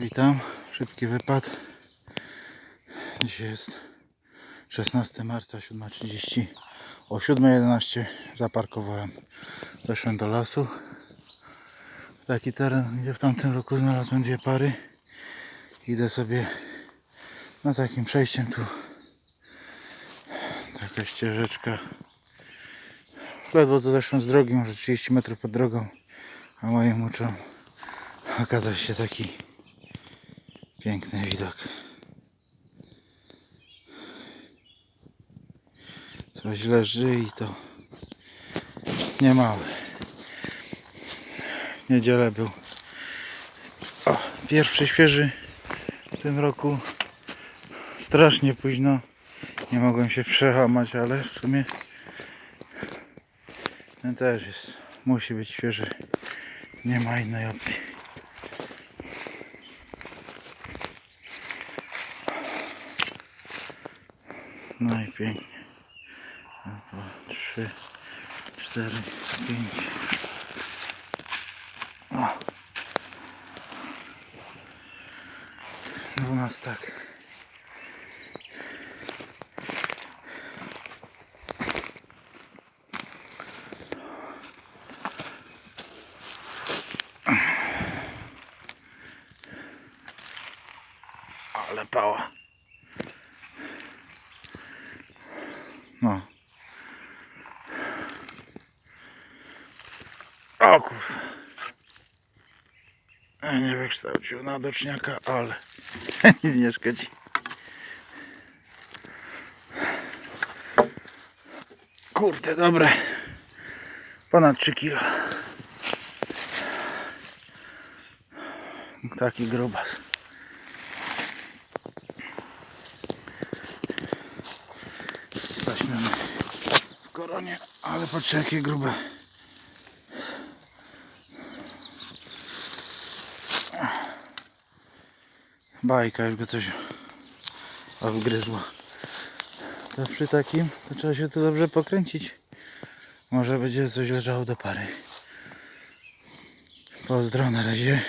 Witam, szybki wypad. Dzisiaj jest 16 marca, 7.30. O 7.11 zaparkowałem. Weszłem do lasu. Taki teren, gdzie w tamtym roku znalazłem dwie pary. Idę sobie na takim przejściem tu. Taka ścieżeczka. Ledwo co zeszłem z drogi, może 30 metrów pod drogą. A moim oczom okazał się taki piękny widok. Coś leży i to nie mały. W niedzielę był o, pierwszy świeży w tym roku. Strasznie późno. Nie mogłem się przełamać, ale w sumie ten też jest. Musi być świeży. Nie ma innej opcji. No. Raz, dwa, trzy, cztery, pięć. O. Dwunastak. Ale pała. O kur... E, Nie wykształcił nadoczniaka, ale nic nie szkodzi. Kurde, dobre. Ponad 3 kilo. Taki grubas. Jesteśmy my w koronie, ale patrzcie jakie grube. Bajka, już go coś wgryzło. To przy takim to trzeba się tu dobrze pokręcić. Może będzie coś leżało do pary. Pozdro na razie.